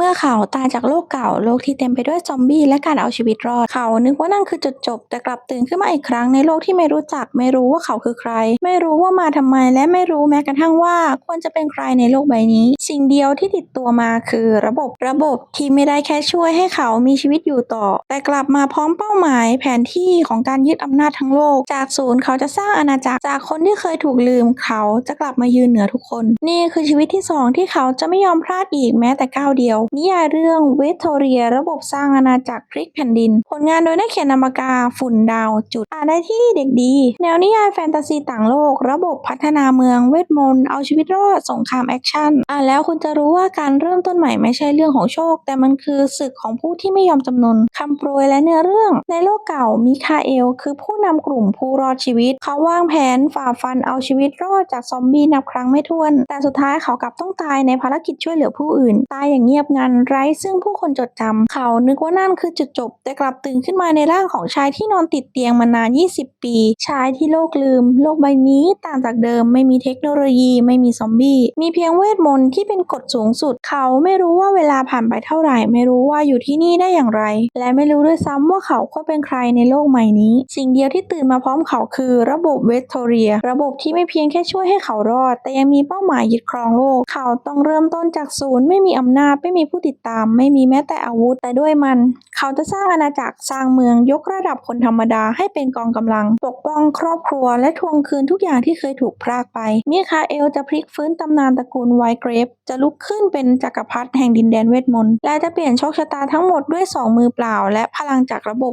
เมื่อเขาตายจากโลกเก่า โลกที่เต็มไปด้วยซอมบี้และการเอาชีวิตรอด เขานึกว่านั่นคือจุดจบ แต่กลับตื่นขึ้นมาอีกครั้งในโลกที่ไม่รู้จัก ไม่รู้ว่าเขาคือใคร ไม่รู้ว่ามาทำไม และไม่รู้แม้กระทั่งว่าควรจะเป็นใครในโลกใบนี้ สิ่งเดียวที่ติดตัวมาคือระบบ ระบบที่ไม่ได้แค่ช่วยให้เขามีชีวิตอยู่ต่อ แต่กลับมาพร้อมเป้าหมาย แผนที่ของการยึดอำนาจทั้งโลก จากศูนย์เขาจะสร้างอาณาจักร จากคนที่เคยถูกลืม เขาจะกลับมายืนเหนือทุกคน นี่คือชีวิตที่สองที่เขาจะไม่ยอมพลาดอีกแม้แต่ก้าวเดียวนิยายเรื่องเวทโทเรีย ระบบสร้างอาณาจักรพลิกแผ่นดิน ผลงานโดยนักเขียนนามปากกาฝุ่นดาวจุด อ่านได้ที่เด็กดี แนวนิยายแฟนตาซีต่างโลก ระบบพัฒนาเมืองเวทมนต์เอาชีวิตรอดสงครามแอคชั่นอ่านแล้วคุณจะรู้ว่าการเริ่มต้นใหม่ไม่ใช่เรื่องของโชค แต่มันคือศึกของผู้ที่ไม่ยอมจำนนคำโปรยและเนื้อเรื่อง ในโลกเก่ามิคาเอล คือผู้นำกลุ่มผู้รอดชีวิต เขาวางแผนฝ่าฟันเอาชีวิตรอดจากซอมบี้นับครั้งไม่ถ้วน แต่สุดท้ายเขากลับต้องตายในภารกิจช่วยเหลือผู้อื่น ตายอย่างเงียบงันไร้ซึ่งผู้คนจดจำเขานึกว่านั่นคือจุดจบ แต่กลับตื่นขึ้นมาในร่างของชายที่นอนติดเตียงมานาน 20 ปี ชายที่โลกลืม โลกใบนี้ต่างจากเดิม ไม่มีเทคโนโลยี ไม่มีซอมบี้ มีเพียงเวทมนต์ที่เป็นกฎสูงสุด เขาไม่รู้ว่าเวลาผ่านไปเท่าไหร่ ไม่รู้ว่าอยู่ที่นี่ได้อย่างไร และไม่รู้ด้วยซ้ำว่าเขาควรเป็นใครในโลกใหม่นี้ สิ่งเดียวที่ตื่นมาพร้อมเขาคือระบบเวทโทเรีย ระบบที่ไม่เพียงแค่ช่วยให้เขารอด แต่ยังมีเป้าหมายยึดครองโลก เขาต้องเริ่มต้นจากศูนย์ไม่มีอำนาจไม่มีผู้ติดตาม ไม่มีแม้แต่อาวุธ แต่ด้วยมัน เขาจะสร้างอาณาจักรสร้างเมืองยกระดับคนธรรมดาให้เป็นกองกำลัง ปกป้องครอบครัว และทวงคืนทุกอย่างที่เคยถูกพรากไปมิคาเอลจะพลิกฟื้นตำนานตระกูลไวเกรฟจะลุกขึ้นเป็นจักรพรรดิแห่งดินแดนเวทมนต์และจะเปลี่ยนโชคชะตาทั้งหมดด้วยสองมือเปล่า และพลังจากระบบ